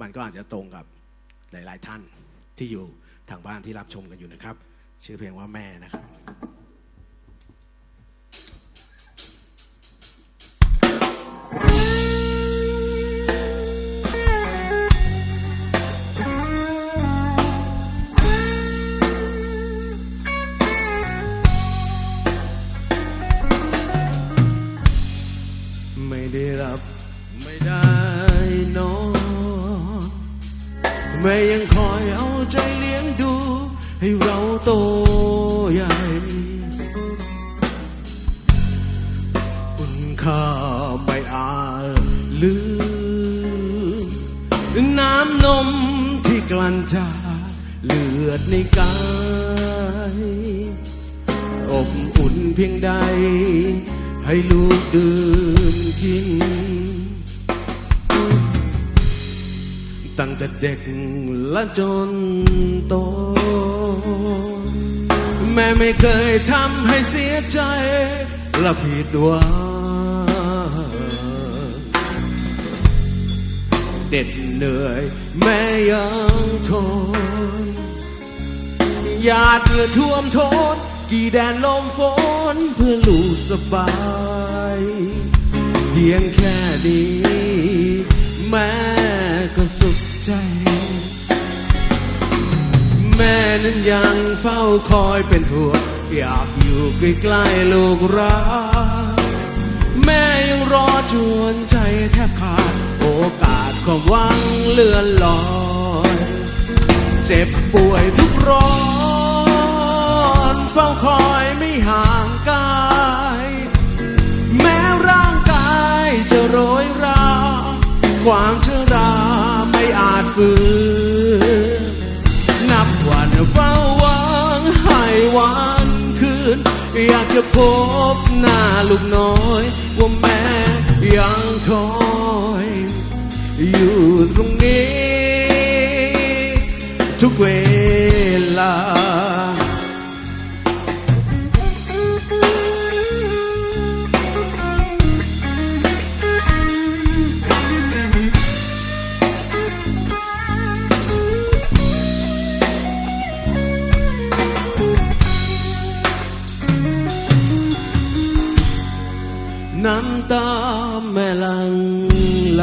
มันก็อาจจะตรงกับหลาย ๆ ท่านที่อยู่ทางบ้านที่รับชมกันอยู่นะครับ ชื่อเพลงว่าแม่นะครับไม่ได้รับไม่ได้นอน แม่ยังคอยเอาใจเลี้ยงดู ให้เราโตใหญ่คุณค่าไม่อาจลืม น้ำนมที่กลั่นจากเลือดในกายอบอุ่นเพียงใด ให้ลูกดื่มกิน ตั้งแต่เด็กและจนโต แม่ไม่เคยทำให้เสียใจ และผิดหวังเด็ดเหนื่อย แม่ยังทนหยาดเหงื่อท่วมทนกี่แดนลมฝนเพื่อลูกสบาย เพียงแค่นี้แม่ ก็สุขใจ แม่นั้นยังเฝ้าคอยเป็นห่วงอยากอยู่ใกล้ๆลูกรักแม่ยังรอชวนใจแทบขาด โอกาสความหวังเลื่อนลอย เจ็บป่วยทุกร้อน วันคืน อยากจะพบหน้าลูกน้อย ว่าแม่ยังคอย อยู่ตรงนี้ ทุกเวลา น้ำตาแม่ลังไหล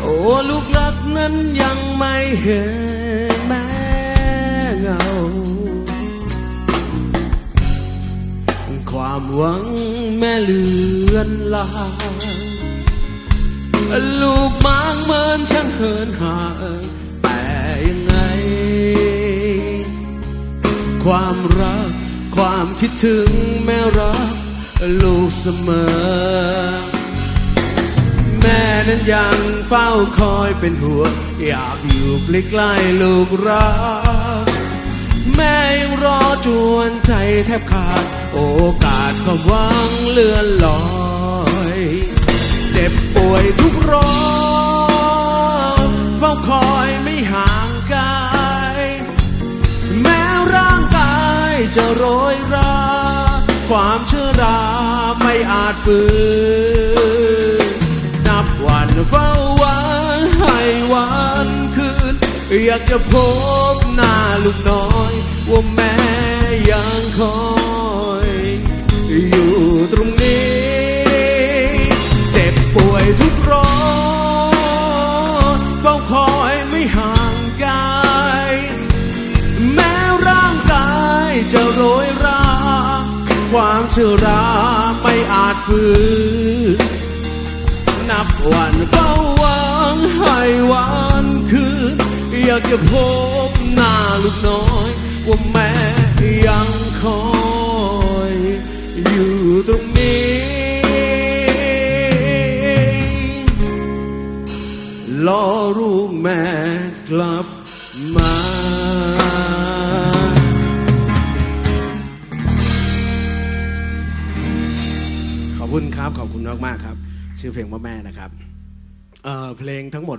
โอ้ลูกรักนั้นยังไม่เห็นแม่เงา ความหวังแม่เลือนลางลูกมางเมินช่างเหินห่างแต่ยังไง ความรักความคิดถึงแม่รัก ลูกเสมอ แม่นั้นยังเฝ้าคอยเป็นห่วงอยากอยู่ใกล้ๆลูกรัก แม่ยังรอจวนใจแทบขาด โอกาสความหวังเลื่อนลอยเจ็บป่วยทุกร้อนเฝ้าคอยไม่ห่างกาย แม้ร่างกายจะโรยรา ความเชื่อ ราไม่อาจฝืนนับวันเฝ้าหวังให้วันคืน อยากจะพบหน้าลูกน้อย ว่าแม่ยังคอย อยู่ตรงนี้ เจ็บป่วยทุกร้อนเฝ้าคอยไม่ห่าง ความเชื่อราไม่อาจฝืน นับวันเฝ้าหวังให้วันคืน อยากจะพบหน้าลูกน้อย ว่าแม่ยังคอยอยู่ตรงนี้ รอลูกแม่กลับ คุณครับ ขอบคุณมากมากๆครับ ชื่อเพลงว่าแม่นะครับเเพลงทั้งหมด